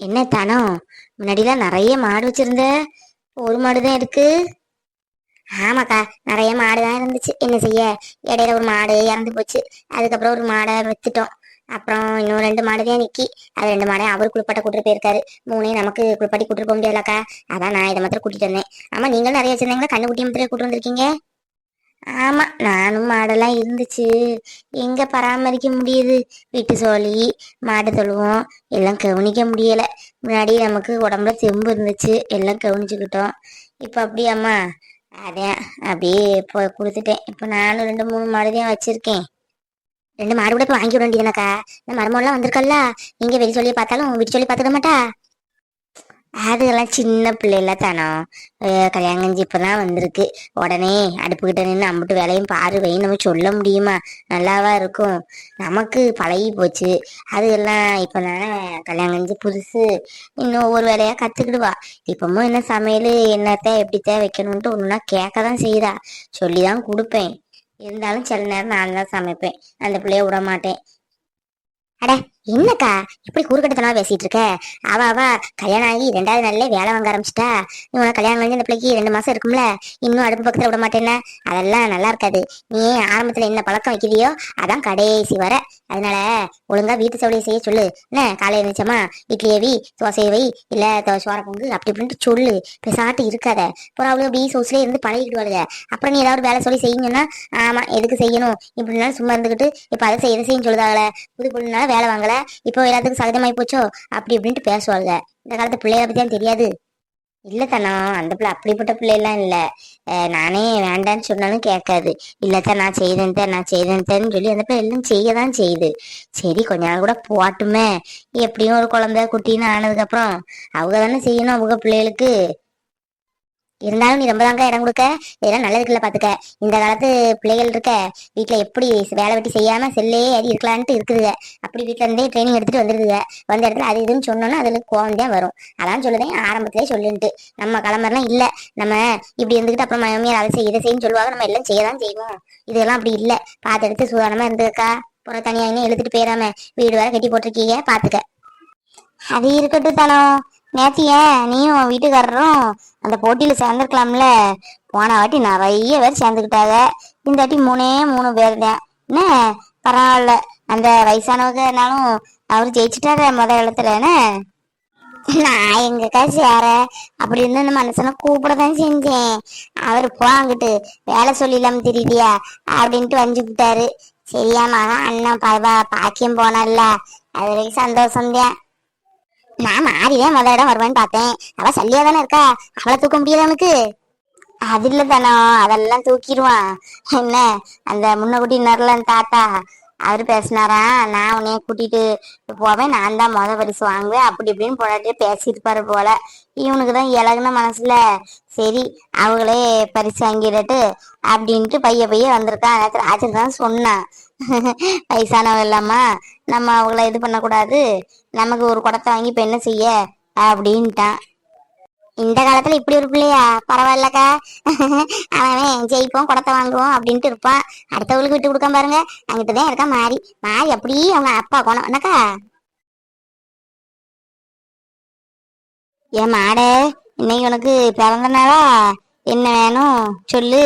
என்ன தனம் முன்னாடிலாம் நிறைய மாடு வச்சிருந்த. ஒரு மாடு தான் இருக்கு. ஆமாக்கா நிறைய மாடு தான் இருந்துச்சு. என்ன செய்ய? இடையில ஒரு மாடு இறந்து போச்சு. அதுக்கப்புறம் ஒரு மாடை வித்துட்டோம். அப்புறம் இன்னும் ரெண்டு மாடு தான் நிக்கி. அது ரெண்டு மாடையும் அவர் குளிப்பாட்ட கூட்டிட்டு போயிருக்காரு. மூணையும் நமக்கு குளிப்பாட்டி கூட்டிட்டு போக முடியாதுலக்கா. அதான் நான் இதை மாத்திரம் கூட்டிட்டு வந்தேன். ஆமா நீங்களும் நிறைய வச்சிருந்தீங்களா? கண்ணுக்குட்டி மாத்திரம் கூட்டிட்டு வந்திருக்கீங்க? ஆமா நானும் மாடெல்லாம் இருந்துச்சு. எங்க பராமரிக்க முடியுது? வீட்டு சோழி மாடு தொழுவோம். எல்லாம் கவனிக்க முடியல. முன்னாடி நமக்கு உடம்புல தெம்பு இருந்துச்சு. எல்லாம் கவனிச்சுக்கிட்டோம். இப்போ அப்படியாம்மா? அதான் அப்படியே இப்போ கொடுத்துட்டேன். இப்போ நானும் ரெண்டு மூணு மாடு தான் வச்சிருக்கேன். ரெண்டு மாடு கூட இப்போ வாங்கி விட வேண்டியதுனாக்கா இந்த மரமெல்லாம் வந்திருக்கல்ல? நீங்க வெளி சொல்லி பார்த்தாலும் வீட்டு சொல்லி பார்த்துக்க மாட்டா? அதெல்லாம் சின்ன பிள்ளைல தானோ கல்யாணம் கஞ்சி இப்பதான் வந்திருக்கு. உடனே அடுப்புக்கிட்ட நின்று அம்பிட்டு வேலையும் பாரு வை நம்ம சொல்ல முடியுமா? நல்லாவா இருக்கும். நமக்கு பழகி போச்சு. அதெல்லாம் இப்போ தானே கல்யாணம் கஞ்சி புதுசு. இன்னும் ஒவ்வொரு வேலையா கத்துக்கிடுவா. இப்பமும் என்ன சமையல் என்னத்த எப்படித்த வைக்கணும்ட்டு ஒன்றுனா கேட்க தான் செய்தா சொல்லி தான் கொடுப்பேன். இருந்தாலும் சில நேரம் நான் தான் சமைப்பேன். அந்த பிள்ளைய விட மாட்டேன் அட என்னக்கா இப்படி குறுக்கட்டத்தனமா பேசிட்டு இருக்க அவ அவ கல்யாணம் ஆகி ரெண்டாவது நாள்லயே வேலை வாங்க ஆரம்பிச்சிட்டா. இவன் கல்யாணம் பண்ணி அந்த பிள்ளைக்கு ரெண்டு மாசம் இருக்கும்ல? இன்னும் அடுப்பு பக்கத்துல விட மாட்டேன்னா? அதெல்லாம் நல்லா இருக்காது. நீ ஆரம்பத்துல என்ன பழக்கம் வைக்கிறியோ அதான் கடைசி வர. அதனால ஒழுங்கா வீட்டு சவுளியை செய்ய சொல்லு. என்ன காலையில இருந்துச்சம்மா இட்லி வை தோசையை வை இல்ல சோர பொங்கு அப்படி இப்படின்ட்டு சொல்லு. பெசாட்டு இருக்காத. அப்புறம் அவளும் பீஸ் ஹவுஸ்ல இருந்து பழகிடுவாளுங்க அப்புறம் நீ ஏதாவது வேலை சொல்லி செய்யுங்கன்னா ஆமா எதுக்கு செய்யணும்? இப்படினாலும் சும்மா இருந்துகிட்டு இப்ப அதை செய்ய செய்யும் சொல்லுதாங்களே புது பொண்ணுனால வேலை வாங்கல. இப்போ எல்லாத்துக்கும் சகஜமாயி போச்சோ? அப்படி இப்படின்ட்டு பேசுவாங்க இந்த காலத்து பிள்ளைகளை பத்தி தான் தெரியாது. இல்ல தானா அந்த பிள்ளை அப்படிப்பட்ட பிள்ளைலாம் இல்ல. அஹ் நானே வேண்டான்னு சொன்னாலும் கேட்காது. இல்லத்த நான் செய்தேன் நான் செய்தேன் சொல்லி அந்த பிள்ளை எல்லாம் செய்ய தான் செய்யுது சரி கொஞ்ச நாள் கூட போட்டுமே. எப்படியும் ஒரு குழந்தை குட்டின்னு ஆனதுக்கு அப்புறம் அவங்க தானே செய்யணும் அவங்க பிள்ளைகளுக்கு. இருந்தாலும் நீ ரொம்ப தாங்க இடம் கொடுக்க? இதெல்லாம் நல்லதுக்குள்ள பாத்துக்க. இந்த காலத்து பிள்ளைகள் இருக்க வீட்டுல எப்படி வேலை வெட்டி செய்யாம செல்லே அது இருக்கலான்ட்டு இருக்குதுங்க அப்படி வீட்டுல இருந்தே ட்ரைனிங் எடுத்துட்டு வந்துருதுங்க வந்த இடத்துல அது இதுன்னு சொன்னோன்னா அதுல கோவம் தான் வரும். அதான் சொல்லுதேன் ஆரம்பத்திலே சொல்லுன்ட்டு. நம்ம கிளம்புறலாம் இல்ல. நம்ம இப்படி இருந்துகிட்டு அப்புறம் மாமியார் அதை செய் இதை செய்யும் சொல்லுவாங்க. நம்ம எல்லாம் செய்ய தான் செய்வோம். இதெல்லாம் அப்படி இல்ல. பார்த்து எடுத்து சுதாரணமா இருந்துக்கா புற தனியா இன்னும் எழுதிட்டு போயிடாம வீடு வேற கட்டி போட்டிருக்கீங்க பாத்துக்க. அது இருக்கட்டும் தானோ நேத்து நீயும் வீட்டுக்காரரும் அந்த போட்டியில சேர்ந்துருக்கலாம்ல. போன வாட்டி நிறைய பேர் சேர்ந்துக்கிட்டாங்க. இந்த வாட்டி மூணே மூணு பேர் தான். என்ன? பரவாயில்ல. அந்த வயசானவங்கனாலும் அவர் ஜெயிச்சுட்டாரு முத இடத்துல. என்ன? நான் எங்கக்கா சேர? அப்படி இருந்து மனுஷனை கூப்பிட தான் செஞ்சேன். அவர் போங்கிட்டு வேலை சொல்லிடலாம் தெரியலையா அப்படின்ட்டு வந்துக்கிட்டாரு விட்டாரு சரியா மகன் அண்ணன் பாக்கியம் போனல்ல அது வரைக்கும் சந்தோஷம் தான் நான் மாறிதான் முத இடம் வருவேன்னு பார்த்தேன். அவ சல்லியா தானே இருக்கா? அவளை தூக்க முடியாது அவனுக்கு. அது இல்ல தானோ அதெல்லாம் தூக்கிடுவான். என்ன அந்த முன்னகுட்டி நரல தாத்தா அவரு பேசினாரா? நான் உன்னைய கூட்டிட்டு போவேன் நான் தான் முத பரிசு வாங்குவேன். அப்படி இப்படின்னு போராட்டி பேசியிருப்பாரு போல. இவனுக்கு தான் இலகுன மனசுல. சரி அவங்களே பரிசு வாங்கிடட்டு அப்படின்ட்டு பைய பைய வந்திருக்கான். ராஜன் தான் சொன்னான். வயசானவ இல்லாமா. நம்ம அவங்கள இது பண்ணக்கூடாது. நமக்கு ஒரு குடத்தை வாங்கி இப்போ என்ன செய்ய? அப்படின்ட்டான். இந்த காலத்துல இப்படி ஒரு பிள்ளையா? பரவாயில்லக்கா. அவன் ஜெயிப்போம் குடத்தை வாங்குவோம் அப்படின்ட்டு இருப்பான். அடுத்தவங்களுக்கு விட்டு கொடுக்க பாருங்க. அங்கிட்டுதான் இருக்கா மாறி. மாறி அப்படியே அவங்க அப்பா குணம். என்னக்கா? ஏன் மாடே இன்னைக்கு உனக்கு பிறந்த நாளா என்ன வேணும்? சொல்லு.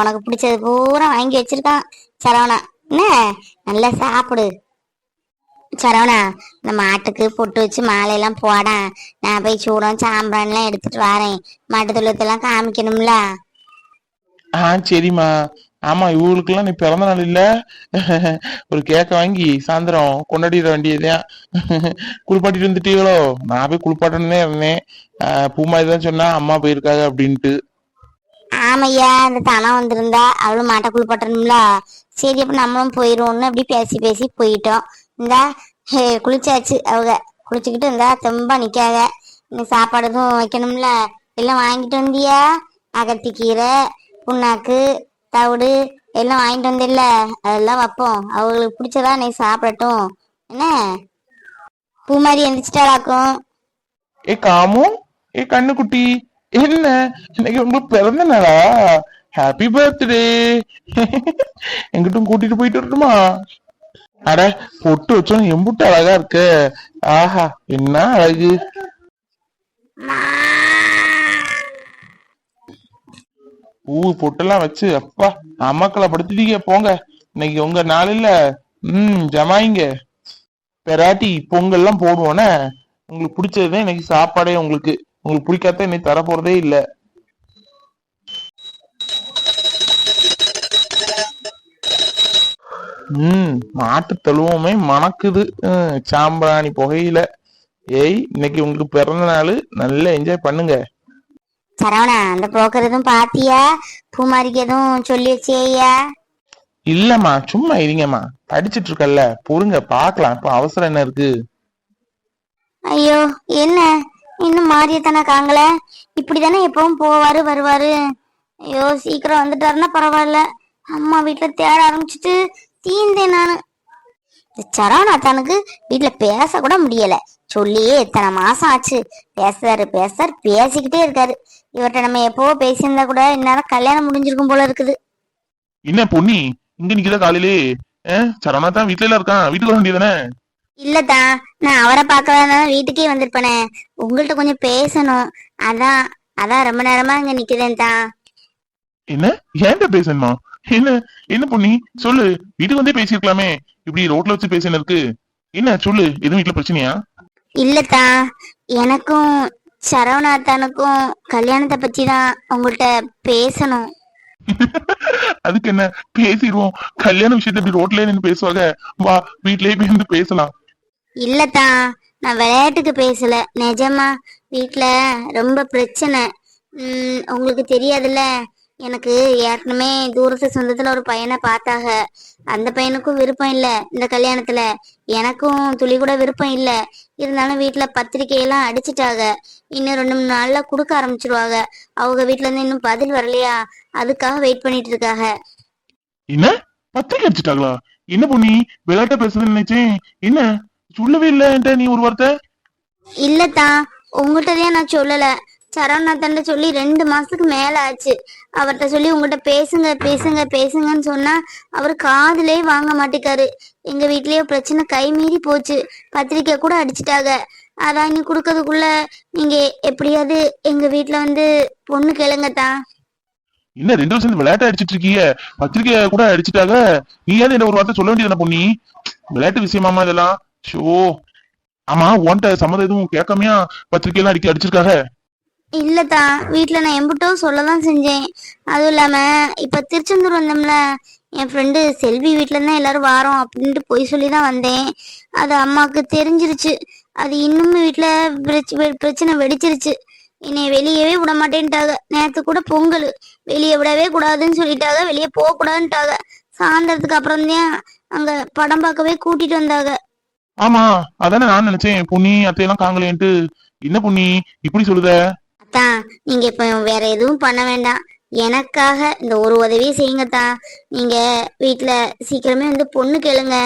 உனக்கு பிடிச்சது பூரா வாங்கி வச்சிருக்கான். சரவணா. என்ன? நல்லா சாப்பிடு. சரவணா இந்த மாட்டுக்கு பொட்டு வச்சு மாலையெல்லாம் போடா. நான் போய் சூடம் சாம்பிரான்லாம் எடுத்துட்டு வரேன். மாட்டு தொழுவத்தெல்லாம் காமிக்கணும்ல? ஆ சரிம்மா. ஆமா இவங்களுக்கெல்லாம் நீ பிறந்த நாள் இல்ல. ஒரு கேக்க வாங்கி சாயந்தரம் கொண்டாடிட வேண்டியதுதான். குளிப்பாட்டிட்டு வந்துட்டீங்களோ நான் போய் குளிப்பாட்டணுன்னே இருந்தேன். ஆ, பூமாரி தான் சொன்னா அம்மா போயிருக்காங்க அப்படின்ட்டு. ஆமையா இந்த தனம் வந்திருந்தா அவளும் மாட்டை குளிப்பாட்டணும்ல? சரி அப்ப நம்மளும் போயிருவோம்னு அப்படி பேசி பேசி போயிட்டோம். இந்தா ஹே, குளிச்சாச்சு. அவங்க குளிச்சுக்கிட்டு இருந்தா தெம்பா நிக்காக இன்னும் சாப்பாடு எதுவும் வைக்கணும்ல? எல்லாம் வாங்கிட்டு வந்தியா? அகத்திக்கீரை புண்ணாக்கு தவிடு எல்லாம் வாங்கிட்டு வந்தில்ல? அதெல்லாம் வைப்போம். அவங்களுக்கு பிடிச்சதா நீ சாப்பிடட்டும். என்ன? பூ மாதிரி எந்திரிச்சிட்டாளாக்கும் ஏ காமு. ஏ கண்ணுக்குட்டி. என்ன? இன்னைக்கு உங்களுக்கு பிறந்த நாளா? ஹாப்பி பர்த்டே எங்கிட்டும் கூட்டிட்டு போயிட்டு வரட்டுமா? அட பொட்டு வச்சோம் எம்புட்டு அழகா இருக்கு. ஆஹா என்ன அழகு? பூ பொட்டெல்லாம் வச்சு அப்பா அம்மாக்களை படுத்துட்டீங்க போங்க. இன்னைக்கு உங்க நாளில ம் ஜமாயிங்க. பெராட்டி பொங்கல்லாம் போடுவோன்னே உங்களுக்கு பிடிச்சதுதான் இன்னைக்கு சாப்பாடே உங்களுக்கு. உங்களுக்கு பிடிக்காத இன்னைக்கு தர போறதே இல்ல. ம் மாட்டு தழுவமே மணக்குது. சாம்பிராணி புகையில. ஏய் இன்னைக்கு உங்களுக்கு பிறந்த நாள். நல்லா என்ஜாய் பண்ணுங்க. சரவணா அந்த புரோக்கர் எதுவும் பாத்தியா? பூமாரிக்கு எதுவும் சொல்லி வச்சேயா இல்லம்மா சும்மா இருங்கம்மா. படிச்சிட்டு இருக்கல்ல. பொறுங்க பாக்கலாம். இப்ப அவசரம் என்ன இருக்கு? ஐயோ என்ன? இன்னும் மாரியத்தானே காங்கல? இப்படிதானே எப்பவும் போவாரு வருவாரு. ஐயோ சீக்கிரம் வந்துட்டாருன்னா பரவாயில்ல. அம்மா வீட்டுல தேட ஆரம்பிச்சிட்டு தீந்தேன் நானு. இந்த சரவணாத்தானுக்கு வீட்டுல பேச கூட முடியல. சொல்லியே எத்தனை மாசம் ஆச்சு. பேசுறாரு பேசுறாரு பேசிக்கிட்டே இருக்காரு. இவர்கிட்ட நம்ம எப்போ பேசியிருந்தா கூட இந்நேரம் கல்யாணம் முடிஞ்சிருக்கும் போல இருக்குது. என்ன பொன்னி? இங்க நிக்கிற காலையிலே சரணா தான் வீட்டுல இருக்கான். வீட்டுக்கு வர வேண்டியதானே இல்லதா நான் அவரை பார்க்கலான்னு வீட்டுக்கே வந்திருப்பேனே. உங்கள்ட்ட கொஞ்சம் பேசணும். அதான் அதான் ரொம்ப நேரமா இங்க நிக்கிறேன் தான் என்ன? ஏன்ட்ட பேசணுமா? என்ன என்ன பொன்னி? சொல்லு. வீட்டுக்கு வந்தே பேசியிருக்கலாமே. இப்படி ரோட்ல வச்சு பேசின இருக்கு என்ன சொல்லு. எதுவும் வீட்டுல பிரச்சனையா? இல்லத்தா. எனக்கும் சரவணாத்தானுக்கும் கல்யாணத்தை பத்தி தான் உங்கள்ட்ட பேசணும். அதுக்கு என்ன? பேசிடுவோம். கல்யாண விஷயத்த இப்படி ரோட்லயே நின்னு பேசுவாங்க. வா வீட்லயே போய் இருந்து பேசலாம். இல்லத்தா. நான் விளையாட்டுக்கு பேசல. நிஜமா வீட்ல ரொம்ப பிரச்சனை. உம் உங்களுக்கு தெரியாதுல்ல. எனக்கு ஏற்கனவே தூரத்து சொந்தத்துல ஒரு பையனை பார்த்தாக அந்த பையனுக்கும் விருப்பம் இல்ல இந்த கல்யாணத்துல. எனக்கும் துளி கூட விருப்பம் இல்ல. இருந்தாலும் வீட்ல பத்திரிக்கையெல்லாம் அடிச்சிட்டாங்க. இன்னும் ரெண்டு மூணு நாள்ல கொடுக்க ஆரம்பிச்சிருவாங்க. அவங்க வீட்ல இருந்து இன்னும் பதில் வரலையா? அதுக்காக வெயிட் பண்ணிட்டு இருக்காங்க. என்ன? பத்திரிக்கை அடிச்சிட்டாங்களா? என்ன பொன்னி? விளையாட்ட பேசுறதுன்னு நினைச்சேன். என்ன? சொல்லவே இல்ல நீ ஒரு வார்த்தை. இல்லத்தா உங்ககிட்டதே நான் சொல்லல. சரவணாத்தன்ட்ட சொல்லி ரெண்டு மாசத்துக்கு மேல ஆச்சு. அவர்கிட்ட சொல்லி உங்ககிட்ட பேசுங்க பேசுங்க பேசுங்கன்னு சொன்னா அவர் காதுலயே வாங்க மாட்டேக்காரு. எங்க வீட்லயே பிரச்சனை கை மீறி போச்சு. பத்திரிக்கை கூட அடிச்சிட்டாங்க. அதான் நீ குடுக்கறதுக்குள்ள நீங்க எப்படியாவது எங்க வீட்டுல வந்து பொண்ணு கேளுங்கத்தான் என்ன ரெண்டு வருஷம் விளையாட்டு அடிச்சிட்டு இருக்கீங்க? பத்திரிக்கை கூட அடிச்சிட்டாங்க. நீயாவது என்ன ஒரு வார்த்தை சொல்ல வேண்டியது பொண்ணி விளையாட்டு விஷயமாமா இதெல்லாம். ஷோ. ஆமா உன்கிட்ட சம்மதம் எதுவும் கேட்காமையா பத்திரிக்கை எல்லாம் அடிக்க அடிச்சிருக்காங்க. இல்லத்தா வீட்ல நான் எம்பிட்டோ சொல்லதான் செஞ்சேன். அதுவும் இல்லாம இப்ப திருச்செந்தூர் வந்தோம்ல என் ஃப்ரெண்டு செல்வி வீட்ல இருந்தா எல்லாரும் வாரோம் அப்படின்ட்டு போய் சொல்லி தான் வந்தேன். அது அம்மாவுக்கு தெரிஞ்சிருச்சு. அது இன்னும் வீட்டுல பிரச்சனை வெடிச்சிருச்சு. என்னை வெளியவே விட மாட்டேன்ட்டாங்க நேத்து கூட பொங்கல். வெளியே விடவே கூடாதுன்னு சொல்லிட்டாங்க. வெளியே போக கூடாதுன்ட்டாங்க சாயந்தரத்துக்கு அப்புறம் தான் அங்க படம் பார்க்கவே கூட்டிட்டு வந்தாங்க. ஆமா அதானே நான் நினைச்சேன். பொன்னி அத்தையெல்லாம் காங்கலேன்ட்டு என்ன பொன்னி இப்படி சொல்லுத? அத்தான் நீங்க இப்ப வேற எதுவும் பண்ண வேண்டாம். எனக்காக இந்த ஒரு உதவி செய்யுங்கத்தா நீங்க வீட்ல சீக்கிரமே வந்து பொண்ணு கேளுங்க.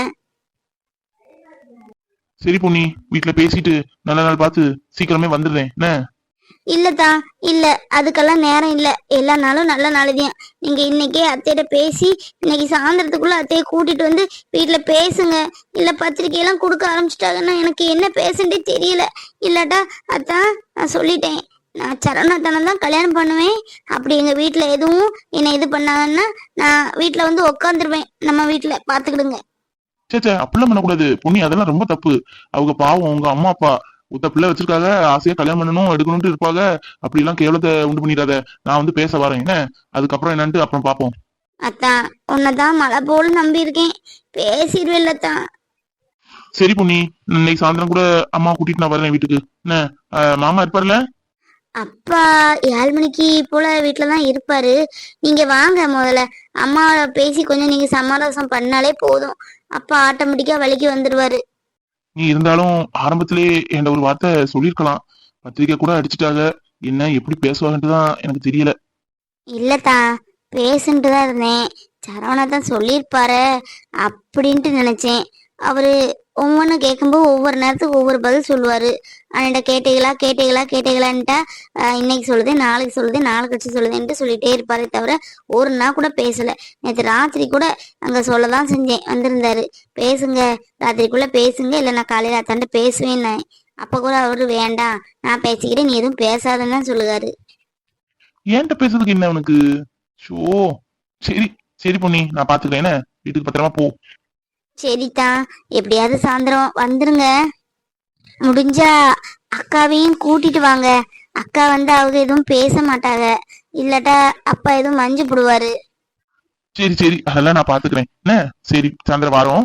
சரி பொன்னி வீட்டுல பேசிட்டு நல்ல நாள் பார்த்து சீக்கிரமே வந்துடுறேன். என்ன? இல்லத்தா இல்ல அதுக்கெல்லாம் நேரம் இல்ல. எல்லா நாளும் நல்ல நாளுதான் நீங்க இன்னைக்கே அத்தையிட்ட பேசி இன்னைக்கு சாயந்தரத்துக்குள்ள அத்தையை கூட்டிட்டு வந்து வீட்ல பேசுங்க. இல்ல பத்திரிக்கை எல்லாம் கொடுக்க ஆரம்பிச்சிட்டாங்கன்னா எனக்கு என்ன பேசுன்றே தெரியல. இல்லாட்டா அத்தான் நான் சொல்லிட்டேன். நான் சரணத்தனம் தான் கல்யாணம் பண்ணுவேன். அப்படி எங்க வீட்ல எதுவும் என்னை இது பண்ணாங்கன்னா நான் வீட்ல வந்து உட்காந்துருவேன் நம்ம வீட்ல பாத்துக்கிடுங்க. சே சே அப்படிலாம் பண்ணக்கூடாது. பொன்னி அதெல்லாம் ரொம்ப தப்பு. அவங்க பாவம் உங்க அம்மா அப்பா உத்த பிள்ளை வச்சிருக்காங்க. ஆசையா கல்யாணம் பண்ணணும் எடுக்கணும்னு இருப்பாங்க. அப்படி எல்லாம் கேவலத்தை உண்டு பண்ணிடாத. நான் வந்து பேச வரேன். என்ன? அதுக்கப்புறம் என்னன்ட்டு அப்புறம் பாப்போம். அத்தான் உன்னதான் மழை போல நம்பி இருக்கேன் பேசிடுவேல்லத்தான் சரி பொன்னி. இன்னைக்கு சாயந்தரம் கூட அம்மா கூட்டிட்டு நான் வரேன் வீட்டுக்கு. என்ன? மாமா இருப்பார்ல? அப்பா ஏழு மணிக்கு போல வீட்ல தான் இருப்பாரு. நீங்க வாங்க முதல்ல. அம்மாவோட பேசி கொஞ்சம் நீங்க சமாதாசம் பண்ணாலே போதும். அப்பா ஆட்டோமேட்டிக்கா வழிக்கு வந்துடுவாரு நீ இருந்தாலும் ஆரம்பத்திலே என்கிட்ட ஒரு வார்த்தை சொல்லியிருக்கலாம். பத்திரிக்கை கூட அடிச்சிட்டாங்க. என்ன எப்படி பேசுவாங்கன்ட்டு தான் எனக்கு தெரியல. இல்லத்தா பேசிட்டு தான் இருந்தேன். சரவணா தான் சொல்லியிருப்பாரு. அப்படின்ட்டு நினைச்சேன். அவரு ஒவ்வொன்று கேட்கும்போது ஒவ்வொரு நேரத்துக்கு ஒவ்வொரு பதில் சொல்லுவாரு. அண்ணன்ட்ட கேட்டீங்களா? கேட்டீங்களா? கேட்டீங்களான்ட்டா இன்னைக்கு சொல்லுது நாளைக்கு சொல்லுது நாளை கழிச்சு சொல்லுதுன்ட்டு சொல்லிட்டே இருப்பாரே தவிர ஒரு நாள் கூட பேசல. நேற்று ராத்திரி கூட அங்க சொல்லதான் செஞ்சேன் வந்திருந்தாரு. பேசுங்க ராத்திரிக்குள்ள பேசுங்க இல்லை நான் காலையில அத்தாண்ட பேசுவேன் அப்ப கூட அவரு வேண்டாம் நான் பேசிக்கிறேன் நீ எதுவும் பேசாதன்னு தான் சொல்லுவாரு ஏன்ட்ட பேசுறதுக்கு என்ன அவனுக்கு ஷோ சரி சரி பொண்ணி நான் பாத்துக்கிறேன் வீட்டுக்கு பத்திரமா போ. சரிதா எப்படியாவது சாயந்தரம் வந்துருங்க. முடிஞ்சா அக்காவையும் கூட்டிட்டு வாங்க. அக்கா வந்து அவங்க எதுவும் பேச மாட்டாங்க. இல்லாட்டா அப்பா எதுவும் மஞ்சு போடுவாரு. சரி சரி. அதெல்லாம் நான் பாத்துக்கிறேன். என்ன? சரி சாயந்தரம் வரோம்.